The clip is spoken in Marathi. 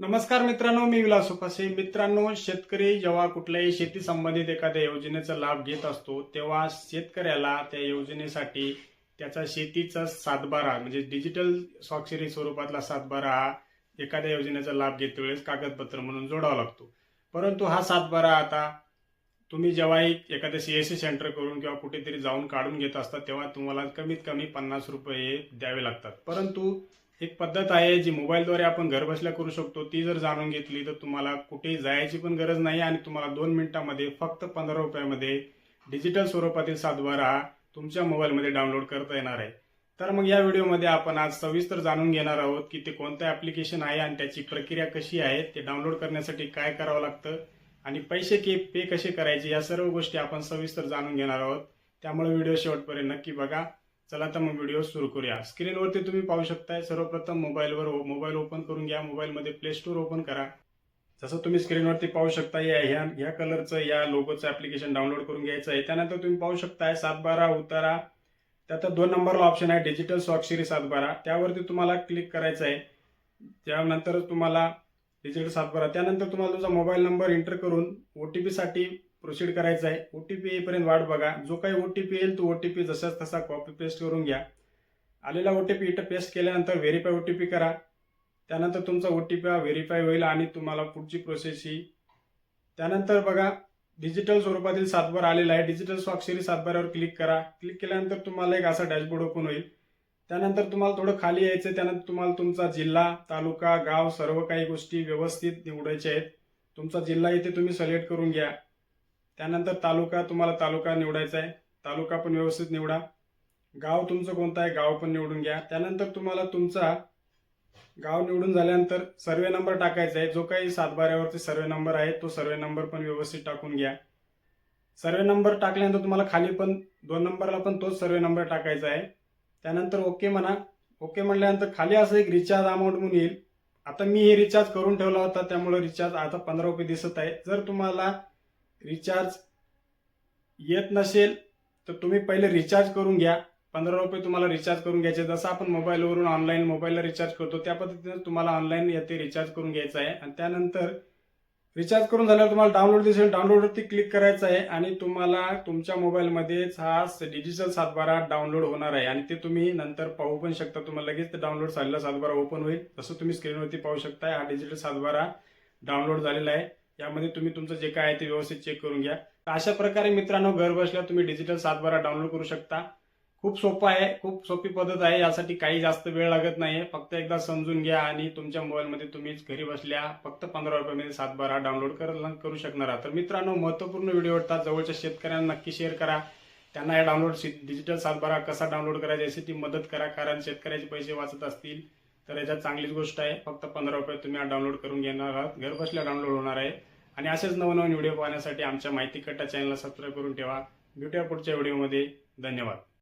नमस्कार मित्रांनो मी विलास उपासे. मित्रांनो शेतकरी जेव्हा कुठल्याही शेती संबंधित एखाद्या योजनेचा लाभ घेत असतो तेव्हा शेतकऱ्याला त्या योजनेसाठी त्याचा शेतीचा सातबारा म्हणजे डिजिटल स्वाक्षरी स्वरूपातला सातबारा हा एखाद्या योजनेचा लाभ घेते वेळेस कागदपत्र म्हणून जोडावा लागतो. परंतु हा सातबारा आता तुम्ही जेव्हाही एखाद्या सी एस सी सेंटर करून किंवा कुठेतरी जाऊन काढून घेत असता तेव्हा तुम्हाला कमीत कमी पन्नास रुपये द्यावे लागतात. परंतु एक पद्धत आहे जी मोबाईलद्वारे आपण घरबसल्या करू शकतो ती जर जाणून घेतली तर तुम्हाला कुठेही जायची पण गरज नाही आणि तुम्हाला दोन मिनिटांमध्ये फक्त पंधरा रुपयामध्ये डिजिटल स्वरूपातील सातबारा हा तुमच्या मोबाईलमध्ये डाउनलोड करता येणार आहे. तर मग या व्हिडिओमध्ये आपण आज सविस्तर जाणून घेणार आहोत की ते कोणतं ॲप्लिकेशन आहे आणि त्याची प्रक्रिया कशी आहे ते डाउनलोड करण्यासाठी काय करावं लागतं आणि पैसे के पे कसे करायचे या सर्व गोष्टी आपण सविस्तर जाणून घेणार आहोत. त्यामुळे व्हिडिओ शेवटपर्यंत नक्की बघा. चला तर मग व्हिडिओ सुरू करूया. स्क्रीनवरती तुम्ही पाहू शकताय सर्वप्रथम मोबाईलवर मोबाईल ओपन करून घ्या. मोबाईलमध्ये प्ले स्टोर ओपन करा. जसं तुम्ही स्क्रीनवरती पाहू शकता या ह्या ह्या कलरचं या लोगोचं ऍप्लिकेशन डाउनलोड करून घ्यायचं आहे. त्यानंतर तुम्ही पाहू शकताय सातबारा उतारा. त्यात दोन नंबरला ऑप्शन आहे डिजिटल स्वाक्षरी सातबारा. त्यावरती तुम्हाला क्लिक करायचं आहे त्यानंतर तुम्हाला डिजिटल सातबारा. त्यानंतर तुम्हाला तुमचा मोबाईल नंबर एंटर करून ओ टी पीसाठी प्रोसीड करायचं आहे. ओ टी पी येईपर्यंत वाट बघा. जो काही ओ टी पी येईल तो ओ टी पी जसाच तसा कॉपी पेस्ट करून घ्या. आलेला ओ टी पी इथं पेस्ट केल्यानंतर व्हेरीफाय ओ टी पी करा. त्यानंतर तुमचा ओ टी पी हा व्हेरीफाय होईल आणि तुम्हाला पुढची प्रोसेस ही. त्यानंतर बघा डिजिटल स्वरूपातील सातबार आलेला आहे. डिजिटल स्वाक्षरी सातबारावर क्लिक करा. क्लिक केल्यानंतर तुम्हाला एक असा डॅशबोर्ड ओपन होईल. त्यानंतर तुम्हाला थोडं खाली यायचं त्यानंतर तुम्हाला तुमचा जिल्हा तालुका गाव सर्व काही गोष्टी व्यवस्थित निवडायच्या आहेत. तुमचा जिल्हा इथे तुम्ही सिलेक्ट करून घ्या. त्यानंतर तालुका तुम्हाला तालुका निवडायचा आहे. तालुका पण व्यवस्थित निवडा. गाव तुमचं कोणतं आहे गाव पण निवडून घ्या. त्यानंतर तुम्हाला तुमचा गाव निवडून झाल्यानंतर सर्वे नंबर टाकायचा आहे. जो काही सातबाऱ्यावरती सर्वे नंबर आहे तो सर्वे नंबर पण व्यवस्थित टाकून घ्या. सर्वे नंबर टाकल्यानंतर तुम्हाला खाली पण दोन नंबरला पण तोच सर्वे नंबर टाकायचा आहे. त्यानंतर ओके म्हणा. ओके म्हणल्यानंतर खाली असं एक रिचार्ज अमाऊंट म्हणून येईल. आता मी हे रिचार्ज करून ठेवला होता त्यामुळे रिचार्ज आता पंधरा रुपये दिसत आहे. जर तुम्हाला रिचार्ज येत नसेल तर तुम्ही पहिले रिचार्ज करून घ्या. पंधरा रुपये तुम्हाला रिचार्ज करून घ्यायचे. जसं आपण मोबाईलवरून ऑनलाईन मोबाईलला रिचार्ज करतो त्या पद्धतीने तुम्हाला ऑनलाईन येते रिचार्ज करून घ्यायचं आहे. आणि त्यानंतर रिचार्ज करून झाल्यावर तुम्हाला डाउनलोड दिसेल. डाउनलोडवरती क्लिक करायचं आहे आणि तुम्हाला तुमच्या मोबाईलमध्येच हा डिजिटल सातबारा डाउनलोड होणार आहे. आणि ते तुम्ही नंतर पाहू पण शकता. तुम्हाला लगेच डाउनलोड झालेला सातबारा ओपन होईल. जसं तुम्ही स्क्रीनवरती पाहू शकता. हा डिजिटल सातबारा डाउनलोड झालेला आहे. यामध्ये तुम्ही तुमचं जे काय आहे ते व्यवस्थित चेक करून घ्या. तर अशा प्रकारे मित्रांनो घर बसल्या तुम्ही डिजिटल सातबारा डाउनलोड करू शकता. खूप सोपं आहे खूप सोपी पद्धत आहे. यासाठी काही जास्त वेळ लागत नाही फक्त एकदा समजून घ्या आणि तुमच्या मोबाईलमध्ये तुम्ही घरी बसल्या फक्त पंधरा रुपयामध्ये सातबारा डाउनलोड कर करू शकणार आहात. तर मित्रांनो महत्त्वपूर्ण व्हिडिओ वाटतात. जवळच्या शेतकऱ्यांना नक्की शेअर करा. त्यांना हे डाउनलोड डिजिटल सातबारा कसा डाउनलोड करायचा याची मदत करा कारण शेतकऱ्याचे पैसे वाचत असतील तर याच्यात चांगलीच गोष्ट आहे. फक्त पंधरा रुपये तुम्ही डाउनलोड करून घेणार आहात. घर बसल्या डाउनलोड होणार आहे. आणि असेच नवनवीन व्हिडिओ पाहण्यासाठी आमच्या माहिती कट्टा चॅनलला सबस्क्राईब करून ठेवा. भेटूया पुढच्या व्हिडिओमध्ये. धन्यवाद.